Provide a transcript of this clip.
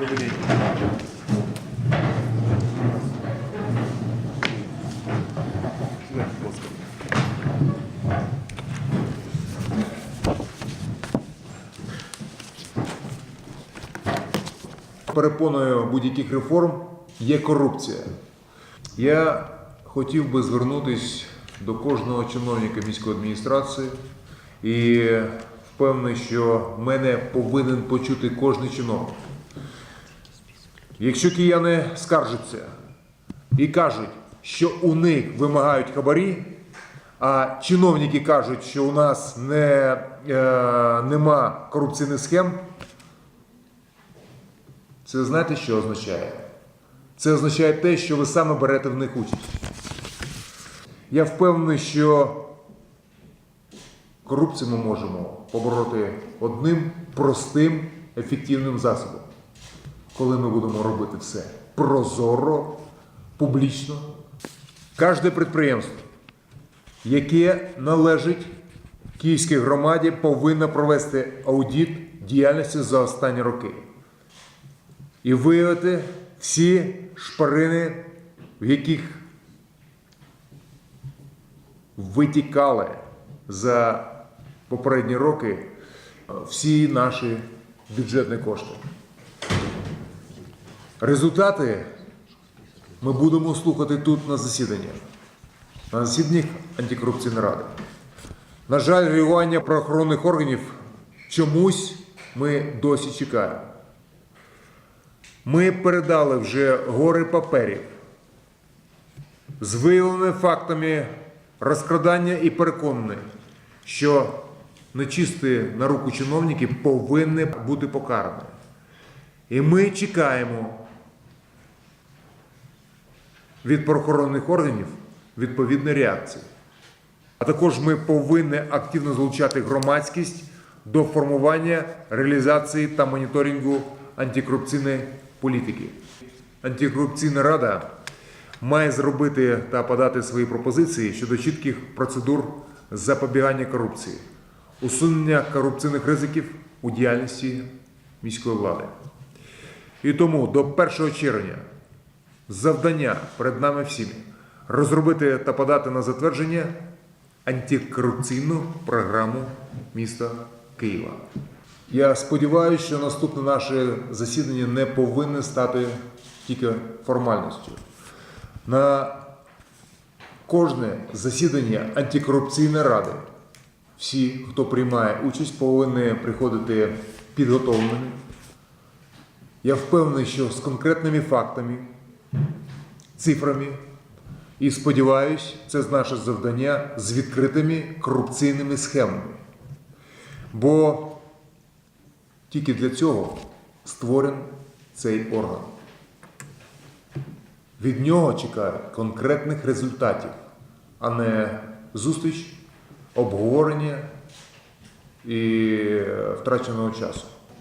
Добрый день. Перепоною будь-яких реформ є корупція. Я хотів би звернутися до кожного чиновника міської адміністрації і впевнений, що мене повинен почути кожен чиновник. Якщо кияни скаржаться і кажуть, що у них вимагають хабарі, а чиновники кажуть, що у нас не, е, нема корупційних схем, це знаєте, що означає? Це означає те, що ви саме берете в них участь. Я впевнений, що корупцію ми можемо побороти одним простим ефективним засобом, коли ми будемо робити все прозоро, публічно. Кожне підприємство, яке належить Київській громаді, повинно провести аудит діяльності за останні роки і виявити всі шпарини, в яких витікали за попередні роки е, всі наші бюджетні кошти. Результати ми будемо слухати тут на засіданнях, на засіданнях антикорупційної ради. На жаль, реагування правоохоронних органів чомусь ми досі чекаємо. Ми передали вже гори паперів з виявленими фактами розкрадання і переконані, що нечисті на руку чиновники повинні бути покарані. І ми чекаємо від правоохоронних органів відповідної реакції. А також ми повинні активно залучати громадськість до формування, реалізації та моніторингу антикорупційної політики. Антикорупційна рада має зробити та подати свої пропозиції щодо чітких процедур запобігання корупції, усунення корупційних ризиків у діяльності міської влади. І тому до 1 червня завдання перед нами всіми розробити та подати на затвердження антикорупційну програму міста Києва. Я сподіваюся, що наступне наше засідання не повинне стати тільки формальністю. На кожне засідання антикорупційної ради всі, хто приймає участь, повинні приходити підготовленими. Я впевнений, що з конкретними фактами, цифрами, і сподіваюсь, це наше завдання з відкритими корупційними схемами. Бо тільки для цього створений цей орган. Від нього чекають конкретних результатів, а не зустріч, обговорення і е, втраченого часу.